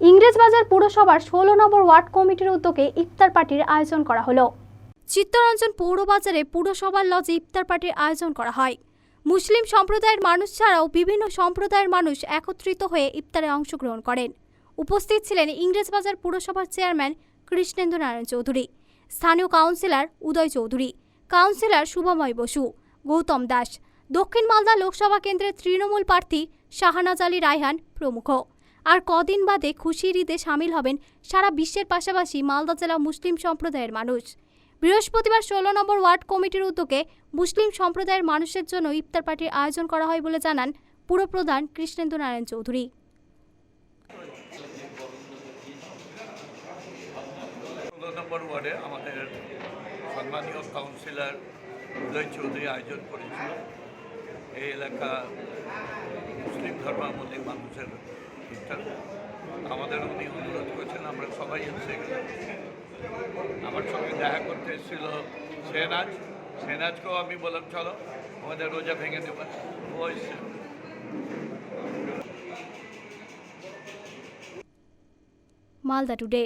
ইংরেজবাজার পুরসভার ষোলো নম্বর ওয়ার্ড কমিটির উদ্যোগে ইফতার পার্টির আয়োজন করা হলো। চিত্তরঞ্জন পৌরবাজারে পুরসভার লজে ইফতার পার্টির আয়োজন করা হয়। মুসলিম সম্প্রদায়ের মানুষ ছাড়াও বিভিন্ন সম্প্রদায়ের মানুষ একত্রিত হয়ে ইফতারে অংশগ্রহণ করেন। উপস্থিত ছিলেন ইংরেজবাজার পুরসভার চেয়ারম্যান কৃষ্ণেন্দু নারায়ণ চৌধুরী, স্থানীয় কাউন্সিলর উদয় চৌধুরী, কাউন্সিলর শুভময় বসু, গৌতম দাস, দক্ষিণ মালদা লোকসভা কেন্দ্রের তৃণমূল প্রার্থী শাহানাজ আলী রায়হান প্রমুখ। আর কদিন বাদে খুশির ঈদে সামিল হবেন সারা বিশ্বের পাশাপাশি মালদা জেলা মুসলিম সম্প্রদায়ের মানুষ। বৃহস্পতিবার ষোলো নম্বর ওয়ার্ড কমিটির উদ্যোগে মুসলিম সম্প্রদায়ের মানুষের জন্য ইফতার পার্টির আয়োজন করা হয় বলে জানান পুরপ্রধান কৃষ্ণেন্দু নারায়ণ চৌধুরী। ওয়ার্ডে আমাদের সম্মানীয় কাউন্সিলর উদয় চৌধুরী আয়োজন করেছিল এই এলাকা মুসলিম ধর্মাবলম্বী মানুষের আমাদের উনি অনুরোধ করেছেন, আমরা সবাই এসে আমার সঙ্গে দেখা করতে এসেছিল সেনাজ। সেনাজকেও আমি বললাম, চলো, আমাদের রোজা ভেঙে দেবেন ও এসছে মালদা টুডে